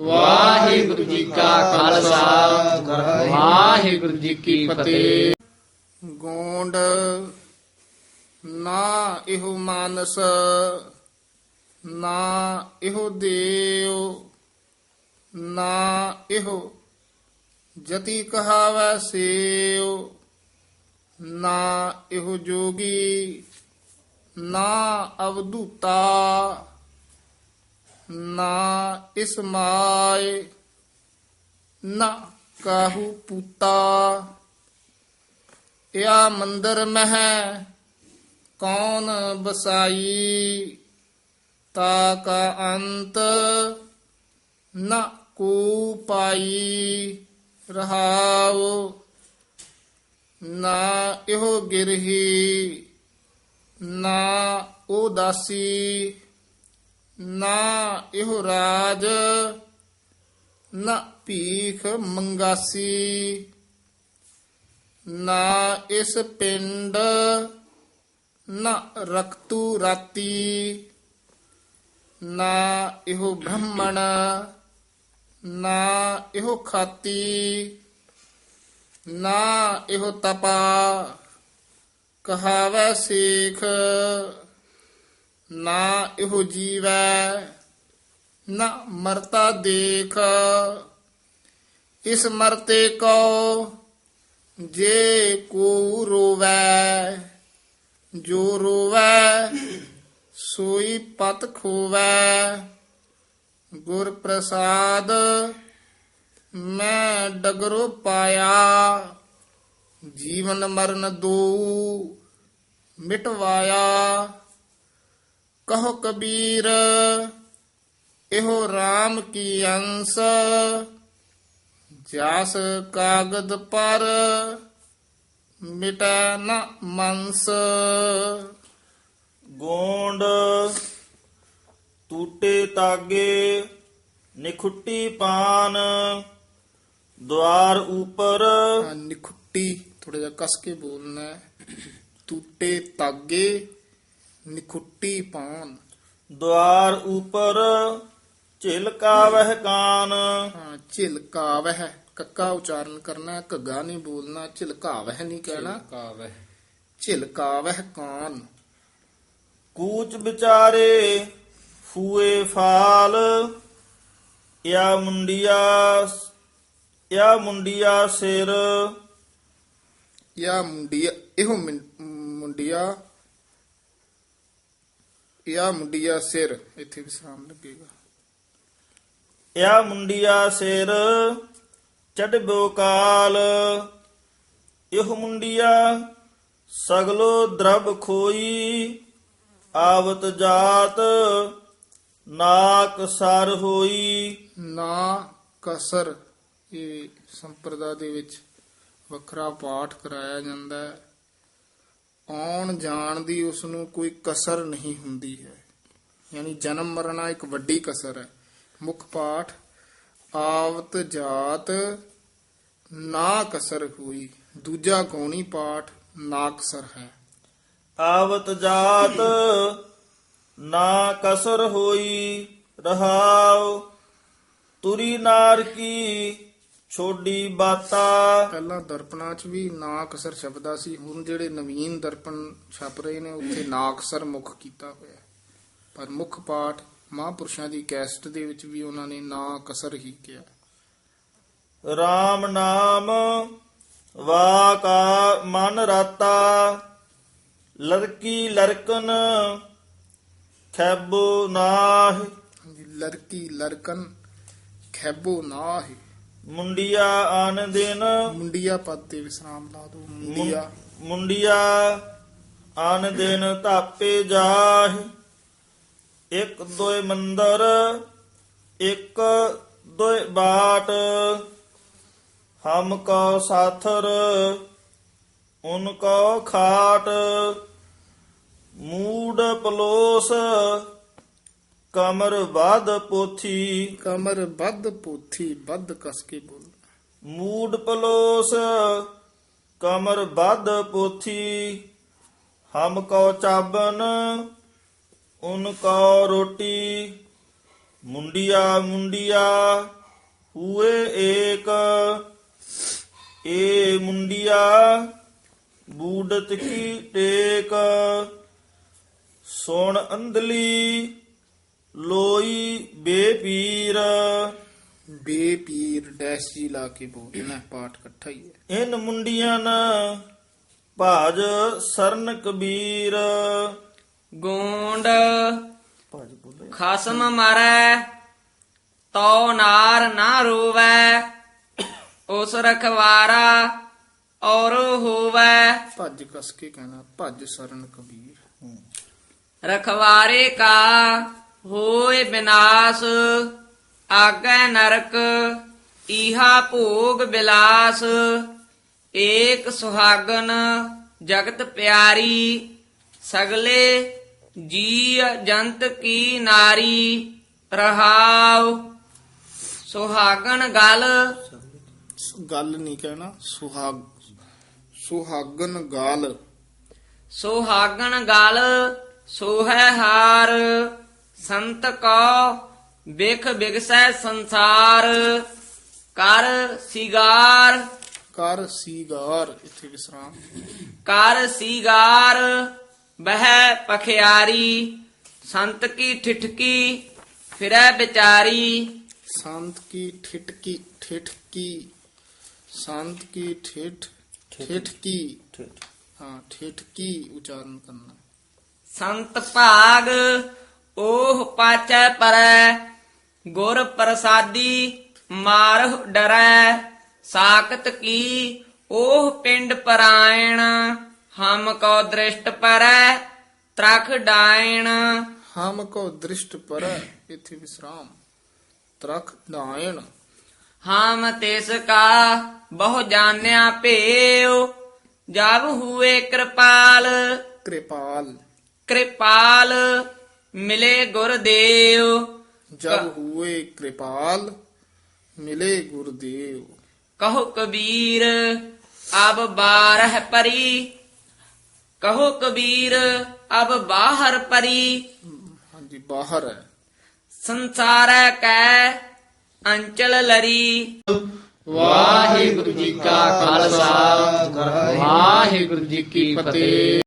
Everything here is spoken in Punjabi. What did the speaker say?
ਵਾਹਿਗੁਰੂ ਜੀ ਕਾ ਖਾਲਸਾ। ਵਾਹਿਗੁਰੂ ਜੀ ਕੀ ਫਤਿਹ। ਗੋਂਡ ਨਾ ਇਹੋ ਮਾਨਸ, ਨਾ ਇਹੋ ਦੇਵ, ਨਾ ਇਹੋ ਜਤੀ ਕਹਾਵੈ ਸੇਵ ਨਾ ਇਹੋ ਜੋਗੀ, ਨਾ ਅਵਧੂਤਾ। ਨਾ ਇਸ ਮਾਏ ਨਾ ਕਾਹੂ ਪੂਤਾ। ਯਾ ਮੰਦਰ ਮਹਿ, ਕੌਣ ਬਸਾਈ ਤਾ ਕਾ ਅੰਤ ਨਾ ਕੋ ਪਾਈ। ਰਹਾਉ ਨਾ ਇਹੋ ਗਿਰਹੀ, ਨਾ ਉਹ ਦਾਸੀ ਨਾ ਇਹੋ ਰਾਜ, ਨਾ ਭੀਖ ਮੰਗਾਸੀ। ਨਾ ਇਸ ਪਿੰਡ, ਨਾ ਰਕਤੂ ਰਾਤੀ। ਨਾ ਇਹੋ ਬ੍ਰਹਮਣ, ਨਾ ਇਹੋ ਖਾਤੀ। ਨਾ ਇਹੋ ਤਪਾ, ਕਹਾਵੈ ਸੇਖ। ਨਾ ਇਹੋ ਜੀਵੈ, ਨਾ ਮਰਤਾ ਦੇਖ। ਇਸ ਮਰਤੇ ਕੋ ਜੇ ਕੋ ਰੋਵੈ, ਜੋ ਰੋਵੈ, ਸੋਈ ਪਤ ਖੋਵੈ। ਗੁਰ ਪ੍ਰਸਾਦ ਮੈਂ ਡਗਰੋ ਪਾਇਆ, ਜੀਵਨ ਮਰਨ ਦੋ ਮਿਟਵਾਇਆ। ਕਬੀਰ, ਇਹੋ RAM ਕੀ ਅੰਸ? ਜਾਸ ਕਾਗਦ ਪਰ ਮਿਟੈ ਨ ਮੰਸ। ਗੋਂਡ ਟੂਟੇ ਤਾਗੇ ਨਿਖੁੱਟੀ ਪਾਨ ਦਵਾਰ ਉਪਰ। ਨਿਖੁੱਟੀ ਥੋੜਾ ਜਿਹਾ ਕਸ ਕੇ ਬੋਲਣਾ ਹੈ। ਟੂਟੇ ਤਾਗੇ ਨਿਖੁੱਟੀ ਪਾਨ। ਦਵਾਰ ਉਪਰ ਝਿਲਕਾ ਵਹਿ ਕਾਨ। ਹਾਂ ਝਿਲਕਾਵਹਿ ਕੱਕਾ ਉਚਾਰਨ ਕਰਨਾ ਘੱਗਾ ਨਹੀਂ ਬੋਲਣਾ ਝਿਲਕਾਵਹਿ ਨਹੀਂ ਕਹਿਣਾ। ਕਾਵੈ ਝਿਲਕਾਵਹਿ ਕਾਨ। ਕੂਚ ਵਿਚਾਰੇ ਫੂਏ ਫਾਲ ਯਾ ਮੁੰਡਿਆ ਯਾ ਮੁੰਡਿਆ ਸਿਰ। ਯਾ ਮੁੰਡਿਆ ਇਹੋ ਮੁੰਡਿਆ ਯਾ ਮੁੰਡਿਆ ਸਿਰ ਇੱਥੇ ਵਿਸਰਾਮ ਲੱਗੇਗਾ। ਯਾ ਮੁੰਡਿਆ ਸਿਰ ਚੜਬੋ ਕਾਲ। ਇਹ ਮੁੰਡਿਆ ਸਗਲੋ ਦਰਬ ਖੋਈ ਆਵਤ ਜਾਤ ਨਾਕ ਸਰ ਹੋਈ। ਨਾ ਕਸਰ ਇਹ ਸੰਪਰਦਾ ਦੇ ਵਿੱਚ ਵੱਖਰਾ ਪਾਠ ਕਰਾਇਆ ਜਾਂਦਾ ਹੈ। ਆਉਣ ਜਾਣ ਦੀ ਉਸ ਨੂੰ ਕੋਈ ਕਸਰ ਨਹੀਂ ਹੁੰਦੀ ਹੈ। ਯਾਨੀ ਜਨਮ ਮਰਨਾ ਇੱਕ ਵੱਡੀ ਕਸਰ ਹੈ। ਮੁੱਖ ਪਾਠ, ਆਵਤ ਜਾਤ ਨਾ ਕਸਰ ਹੋਈ। ਦੂਜਾ ਗੌਣੀ ਪਾਠ, ਨਾ ਕਸਰ ਹੈ। ਆਵਤ ਜਾਤ ਨਾ ਕਸਰ ਹੋਈ, ਰਹਾਉ ਤੁਰੀ ਨਾਰ ਕੀ ਛੋਡੀ ਬਾਤਾ। ਪਹਿਲਾਂ ਦਰਪਣਾਂ 'ਚ ਵੀ ਨਾ ਕਸਰ ਸ਼ਬਦਾ ਸੀ ਹੁਣ ਜਿਹੜੇ ਨਵੀਨ ਦਰਪਣ ਛਪ ਰਹੇ ਨੇ ਉੱਥੇ ਨਾ ਅਕਸਰ ਮੁੱਖ ਕੀਤਾ ਹੋਇਆ। ਪਰ ਮੁੱਖ ਪਾਠ ਮਹਾਂਪੁਰਸ਼ਾਂ ਦੀ ਕੈਸਟ ਦੇ ਵਿੱਚ ਵੀ ਉਹਨਾਂ ਨੇ ਨਾ ਕਸਰ ਹੀ ਕਿਹਾ RAM ਨਾਮ ਵਾਕਾ ਮਨ ਰਾਤਾ। ਲੜਕੀ ਲੜਕਨ ਖੈਬੋ ਨਾਹ। ਲੜਕੀ ਲੜਕਨ ਖੈਬੋ ਨਾ ਹੈ ਮੁੰਡਿਆ ਆਨ ਦਿਨ। ਮੁੰਡੀਆ ਪਦ ਤੇ ਵਿਸਰਾਮ ਲਾ ਦੋ ਮੁੰਡੀਆ। ਮੁੰਡਿਆ ਆਨ ਦਿਨ ਧਾਪੇ ਜਾਹ। ਇੱਕ ਦੋਏ ਮੰਦਰ ਇੱਕ ਦੋਏ ਬਾਟ। ਹਮ ਕੋ ਸਾਥਰ ਉਨ ਕੋ ਖਾਟ। ਮੂਡ ਪਲੋਸ ਕਮਰ ਬਾਦ ਪੋਥੀ ਕਮਰ ਬੱਧ ਪੋਥੀ ਬੱਧ ਕਸ ਕੇ ਬੋਲ ਮੂਡ ਪਲੋਸ ਕਮਰ ਬੱਧ ਪੋਥੀ ਹਮ ਕੋ ਚਾਬਨ ਉਨ ਕੋ ਰੋਟੀ ਮੁੰਡਿਆ ਮੁੰਡਿਆ ਹੂਏ ਏਕ ਏ ਮੁੰਡਿਆ ਬੂਡਤ ਕੀ ਟੇਕ ਸੁਣ ਅੰਧਲੀ ਲੋਈ ਬੇਪੀਰ। ਬੇਪੀਰ ਡੈਸ਼ ਜੀ ਲਾ ਕੇ ਬੋਲਣਾ ਪਾਠ ਇਕੱਠਾ ਹੀ ਹੈ। ਇਨ ਮੁੰਡਿਆਂ ਨ ਭਾਜ ਸਰਨ ਕਬੀਰ। ਗੋਂਡ ਖਸਮ ਮਰੈ ਤੋ ਨਾਰ ਨਾ ਰੋਵੈ ਉਸ ਰਖਵਾਰਾ ਔਰ ਹੋਵੈ। ਭੱਜ ਕਸ ਕੇ ਕਹਿਣਾ ਭੱਜ ਸਰਨ ਕਬੀਰ। ਰਖਵਾਰੇ ਕਾ ਹੋਏ ਬਿਨਾਸ਼ ਆਗੈ ਨਰਕ ਈਹਾ ਭੋਗ ਬਿਲਾਸ। ਏਕ ਸੁਹਾਗਨ ਜਗਤ ਪਿਆਰੀ ਸਗਲੇ ਜੀ ਜੰਤ ਕੀ ਨਾਰੀ ਰਹਾਉ। ਸੁਹਾਗਨ ਗਲ। ਗੱਲ ਨਹੀਂ ਕਹਿਣਾ ਸੁਹਾਗ ਸੁਹਾਗਨ ਗਾਲ। ਸੁਹਾਗਣ ਗਲ ਸੋਹੈ ਹਾਰ। ਸੰਤ ਕੋ ਬਿਖ ਬਿਗਸੈ ਸੰਸਾਰ ਕਰ ਸਿਗਾਰ। ਕਰ ਸੀਗਾਰ ਇੱਥੇ ਵਿਸਰਾਮ। ਕਰ ਸਿਗਾਰ ਬਹਿ ਪਖਿਆਰੀ। ਸੰਤ ਕੀ ਠਿਠਕੀ ਫਿਰੈ ਵਿਚਾਰੀ। ਸੰਤ ਕੀ ਠਿਠਕੀ ਠਿਠਕੀ। ਸੰਤ ਕੀ ਠਿਠ ਠਿਠਕੀ। ਹਾਂ ਠਿਠਕੀ ਉਚਾਰਨ ਕਰਨਾ। ਸੰਤ ਭਾਗ ਓਹ ਪਾਚੈ ਪਰੈ ਗੁਰ ਪ੍ਰਸਾਦੀ ਮਾਰਹੁ ਡਰੈ ਸਾਖਤ ਕੀ ਓਹ ਪਿੰਡ ਪਰਾਇਣ ਹਮ ਕੋ ਦ੍ਰਿਸ਼ਟ ਪਰੈ ਤਰਖ ਡਾਇਣ। ਹਮ ਕੋ ਦ੍ਰਿਸ਼ਟ ਪਰ ਇੱਥੇ ਵਿਸਰਾਮ ਤਰਖ ਦਾਇਣ ਹਮ ਤਿਸ ਕਾ ਬਹੁ ਜਾਣਿਆ ਭੇਉ ਜਬ ਹੁਏ ਕਿਰਪਾਲ। ਕਿਰਪਾਲ। ਕਿਰਪਾਲ ਮਿਲੇ ਗੁਰਦੇਵ। ਜਬ ਹੁਏ ਕਿਰਪਾਲ ਮਿਲੇ ਗੁਰਦੇਵ। ਕਹੋ ਕਬੀਰ ਅਬ ਬਾਰਹ ਪਰੀ। ਕਹੋ ਕਬੀਰ ਅਬ ਬਾਹਰ ਪਰੀ। ਹਾਂਜੀ ਬਾਹਰ ਹੈ। ਸੰਸਾਰੈ ਕੈ ਅੰਚਲ ਲਰੀ। ਵਾਹਿਗੁਰੂ ਜੀ ਕਾ ਖਾਲਸਾ। ਵਾਹਿਗੁਰੂ ਜੀ ਕੀ ਫਤਿਹ।